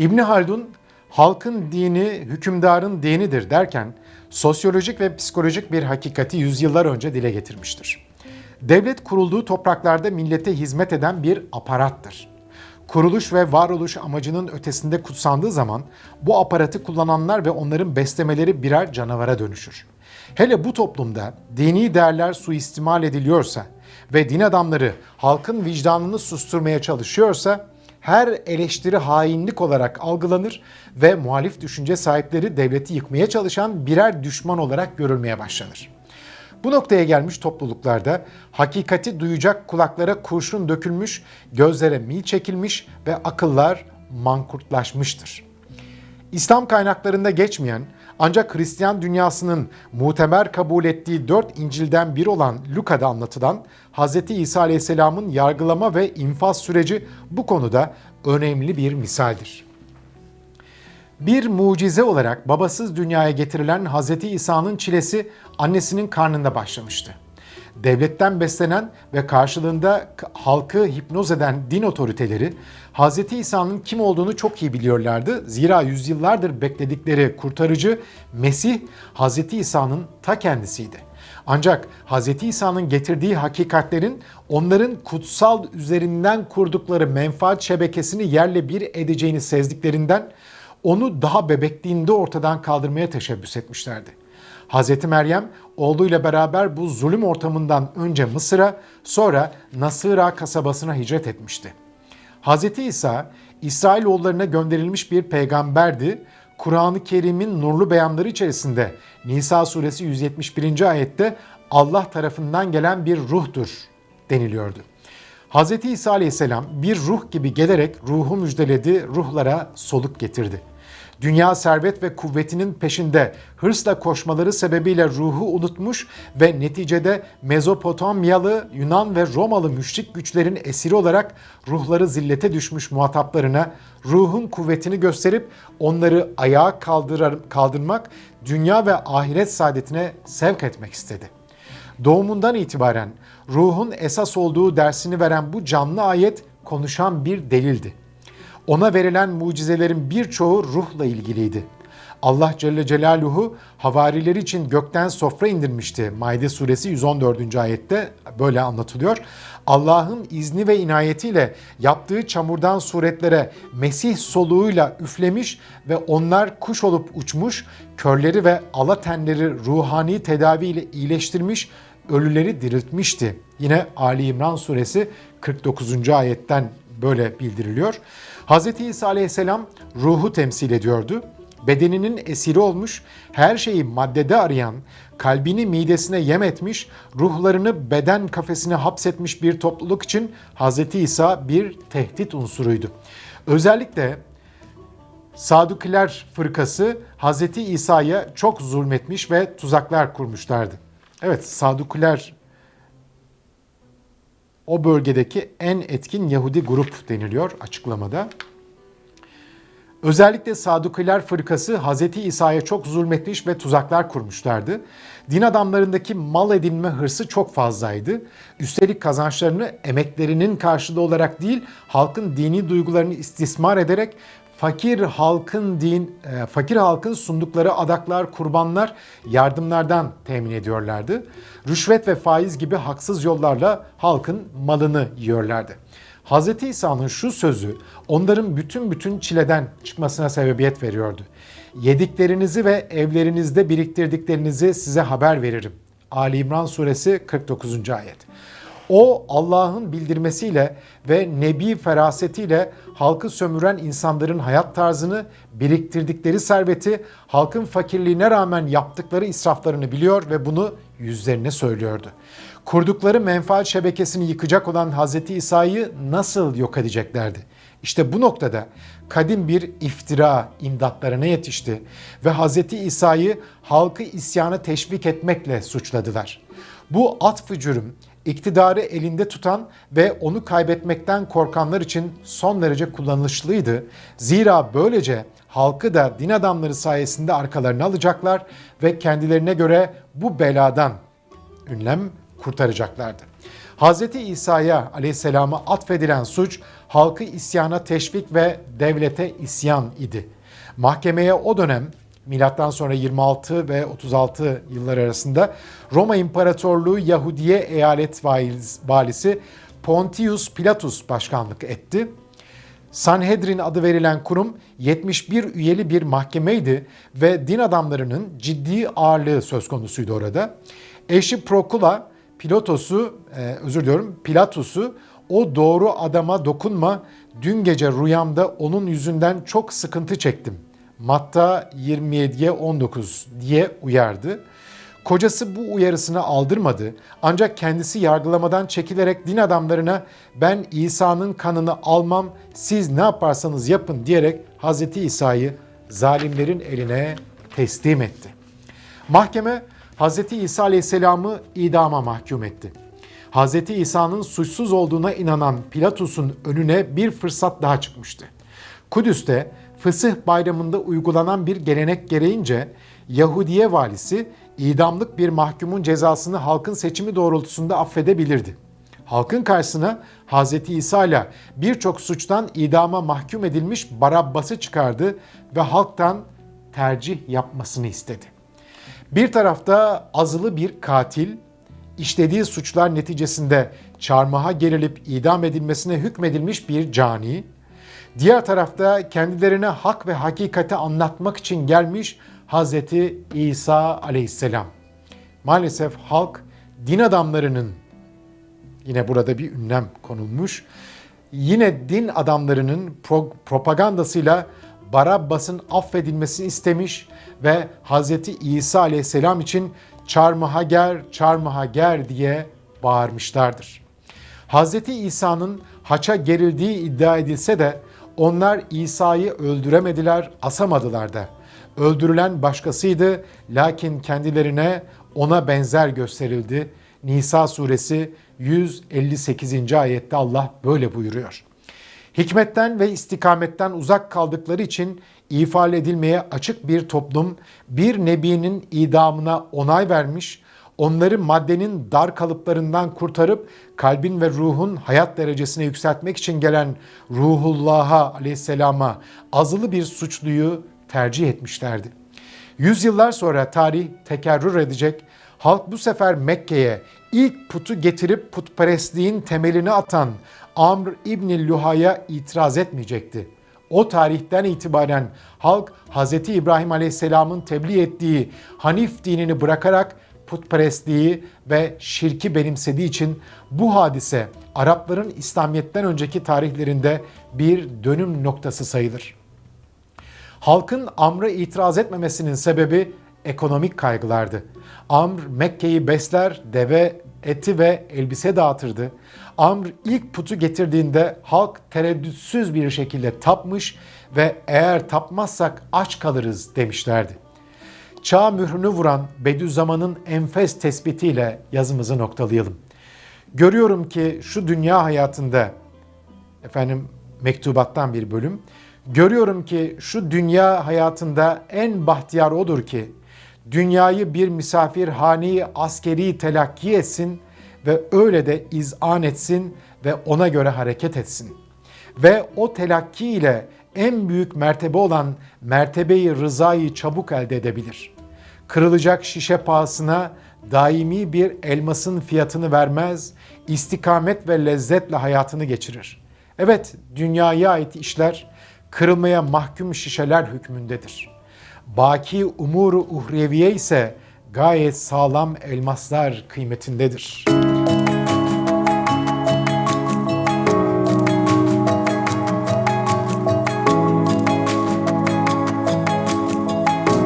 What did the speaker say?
İbni Haldun halkın dini hükümdarın dinidir derken sosyolojik ve psikolojik bir hakikati yüzyıllar önce dile getirmiştir. Devlet kurulduğu topraklarda millete hizmet eden bir aparattır. Kuruluş ve varoluş amacının ötesinde kutsandığı zaman bu aparatı kullananlar ve onların beslemeleri birer canavara dönüşür. Hele bu toplumda dini değerler suistimal ediliyorsa ve din adamları halkın vicdanını susturmaya çalışıyorsa her eleştiri hainlik olarak algılanır ve muhalif düşünce sahipleri devleti yıkmaya çalışan birer düşman olarak görülmeye başlanır. Bu noktaya gelmiş topluluklarda hakikati duyacak kulaklara kurşun dökülmüş, gözlere mil çekilmiş ve akıllar mankurtlaşmıştır. İslam kaynaklarında geçmeyen ancak Hristiyan dünyasının muteber kabul ettiği dört İncil'den bir olan Luka'da anlatılan Hz. İsa Aleyhisselam'ın yargılama ve infaz süreci bu konuda önemli bir misaldir. Bir mucize olarak babasız dünyaya getirilen Hz. İsa'nın çilesi annesinin karnında başlamıştı. Devletten beslenen ve karşılığında halkı hipnoz eden din otoriteleri Hz. İsa'nın kim olduğunu çok iyi biliyorlardı. Zira yüzyıllardır bekledikleri kurtarıcı Mesih Hz. İsa'nın ta kendisiydi. Ancak Hz. İsa'nın getirdiği hakikatlerin onların kutsal üzerinden kurdukları menfaat şebekesini yerle bir edeceğini sezdiklerinden onu daha bebekliğinde ortadan kaldırmaya teşebbüs etmişlerdi. Hz. Meryem oğluyla beraber bu zulüm ortamından önce Mısır'a sonra Nasıra kasabasına hicret etmişti. Hz. İsa İsrailoğullarına gönderilmiş bir peygamberdi. Kur'an-ı Kerim'in nurlu beyanları içerisinde Nisa suresi 171. ayette Allah tarafından gelen bir ruhtur deniliyordu. Hz. İsa aleyhisselam bir ruh gibi gelerek ruhu müjdeledi, ruhlara soluk getirdi. Dünya servet ve kuvvetinin peşinde hırsla koşmaları sebebiyle ruhu unutmuş ve neticede Mezopotamyalı, Yunan ve Romalı müşrik güçlerin esiri olarak ruhları zillete düşmüş muhataplarına ruhun kuvvetini gösterip onları ayağa kaldırar, kaldırmak, dünya ve ahiret saadetine sevk etmek istedi. Doğumundan itibaren ruhun esas olduğu dersini veren bu canlı ayet konuşan bir delildi. Ona verilen mucizelerin birçoğu ruhla ilgiliydi. Allah Celle Celaluhu havarileri için gökten sofra indirmişti. Maide suresi 114. ayette böyle anlatılıyor. Allah'ın izni ve inayetiyle yaptığı çamurdan suretlere Mesih soluğuyla üflemiş ve onlar kuş olup uçmuş, körleri ve alatenleri ruhani tedaviyle iyileştirmiş, ölüleri diriltmişti. Yine Ali İmran suresi 49. ayetten böyle bildiriliyor. Hz. İsa aleyhisselam ruhu temsil ediyordu. Bedeninin esiri olmuş, her şeyi maddede arayan, kalbini midesine yem etmiş, ruhlarını beden kafesine hapsetmiş bir topluluk için Hz. İsa bir tehdit unsuruydu. Özellikle Sadukiler fırkası Hz. İsa'ya çok zulmetmiş ve tuzaklar kurmuşlardı. Evet, Sadukiler o bölgedeki en etkin Yahudi grup deniliyor açıklamada. Özellikle Sadukiler fırkası Hz. İsa'ya çok zulmetmiş ve tuzaklar kurmuşlardı. Din adamlarındaki mal edinme hırsı çok fazlaydı. Üstelik kazançlarını emeklerinin karşılığı olarak değil, halkın dini duygularını istismar ederek fakir halkın din e, fakir halkın sundukları adaklar, kurbanlar, yardımlardan temin ediyorlardı. Rüşvet ve faiz gibi haksız yollarla halkın malını yiyorlardı. Hz. İsa'nın şu sözü onların bütün bütün çileden çıkmasına sebebiyet veriyordu. Yediklerinizi ve evlerinizde biriktirdiklerinizi size haber veririm. Ali İmran suresi 49. ayet. O Allah'ın bildirmesiyle ve nebi ferasetiyle halkı sömüren insanların hayat tarzını, biriktirdikleri serveti, halkın fakirliğine rağmen yaptıkları israflarını biliyor ve bunu yüzlerine söylüyordu. Kurdukları menfaat şebekesini yıkacak olan Hz. İsa'yı nasıl yok edeceklerdi? İşte bu noktada kadim bir iftira imdatlarına yetişti ve Hz. İsa'yı halkı isyana teşvik etmekle suçladılar. Bu atfı cürüm iktidarı elinde tutan ve onu kaybetmekten korkanlar için son derece kullanışlıydı. Zira böylece halkı da din adamları sayesinde arkalarına alacaklar ve kendilerine göre bu beladan ünlem kurtaracaklardı. Hz. İsa'ya aleyhisselama atfedilen suç halkı isyana teşvik ve devlete isyan idi. Mahkemeye o dönem milattan sonra 26 ve 36 yıllar arasında Roma İmparatorluğu Yahudiye eyalet valisi Pontius Pilatus başkanlık etti. Sanhedrin adı verilen kurum 71 üyeli bir mahkemeydi ve din adamlarının ciddi ağırlığı söz konusuydu orada. Eşi Prokula Pilotos'u, e, özür diliyorum, Pilatus'u o doğru adama dokunma, dün gece rüyamda onun yüzünden çok sıkıntı çektim. Matta 27'ye 19 diye uyardı. Kocası bu uyarısını aldırmadı ancak kendisi yargılamadan çekilerek din adamlarına ben İsa'nın kanını almam siz ne yaparsanız yapın diyerek Hz. İsa'yı zalimlerin eline teslim etti. Mahkeme Hz. İsa Aleyhisselam'ı idama mahkum etti. Hz. İsa'nın suçsuz olduğuna inanan Pilatus'un önüne bir fırsat daha çıkmıştı. Kudüs'te Fısıh Bayramı'nda uygulanan bir gelenek gereğince Yahudiye valisi idamlık bir mahkumun cezasını halkın seçimi doğrultusunda affedebilirdi. Halkın karşısına Hz. İsa ile birçok suçtan idama mahkum edilmiş Barabbas'ı çıkardı ve halktan tercih yapmasını istedi. Bir tarafta azılı bir katil, işlediği suçlar neticesinde çarmıha gerilip idam edilmesine hükmedilmiş bir cani, diğer tarafta kendilerine hak ve hakikati anlatmak için gelmiş Hazreti İsa aleyhisselam. Maalesef halk din adamlarının yine burada bir ünlem konulmuş. Yine din adamlarının pro- propagandasıyla Barabbas'ın affedilmesini istemiş ve Hazreti İsa aleyhisselam için çarmıha ger, çarmıha ger diye bağırmışlardır. Hazreti İsa'nın haça gerildiği iddia edilse de onlar İsa'yı öldüremediler, asamadılar da. Öldürülen başkasıydı lakin kendilerine ona benzer gösterildi. Nisa suresi 158. ayette Allah böyle buyuruyor. Hikmetten ve istikametten uzak kaldıkları için ifade edilmeye açık bir toplum bir nebinin idamına onay vermiş, onları maddenin dar kalıplarından kurtarıp kalbin ve ruhun hayat derecesine yükseltmek için gelen Ruhullah'a aleyhisselama azılı bir suçluyu tercih etmişlerdi. Yüzyıllar sonra tarih tekerrür edecek, halk bu sefer Mekke'ye ilk putu getirip putperestliğin temelini atan Amr İbni Luha'ya itiraz etmeyecekti. O tarihten itibaren halk Hz. İbrahim Aleyhisselam'ın tebliğ ettiği Hanif dinini bırakarak putperestliği ve şirki benimsediği için bu hadise Arapların İslamiyet'ten önceki tarihlerinde bir dönüm noktası sayılır. Halkın Amr'a itiraz etmemesinin sebebi ekonomik kaygılardı. Amr Mekke'yi besler, deve eti ve elbise dağıtırdı. Amr ilk putu getirdiğinde halk tereddütsüz bir şekilde tapmış ve eğer tapmazsak aç kalırız demişlerdi. Çağ mührünü vuran Bediüzzaman'ın enfes tespitiyle yazımızı noktalayalım. Görüyorum ki şu dünya hayatında efendim mektubattan bir bölüm. Görüyorum ki şu dünya hayatında en bahtiyar odur ki dünyayı bir misafirhaneyi askeri telakki etsin ve öyle de izan etsin ve ona göre hareket etsin. Ve o telakki ile en büyük mertebe olan mertebeyi rızayı çabuk elde edebilir. Kırılacak şişe pahasına daimi bir elmasın fiyatını vermez, istikamet ve lezzetle hayatını geçirir. Evet, dünyaya ait işler kırılmaya mahkum şişeler hükmündedir. Baki umuru uhreviye ise gayet sağlam elmaslar kıymetindedir.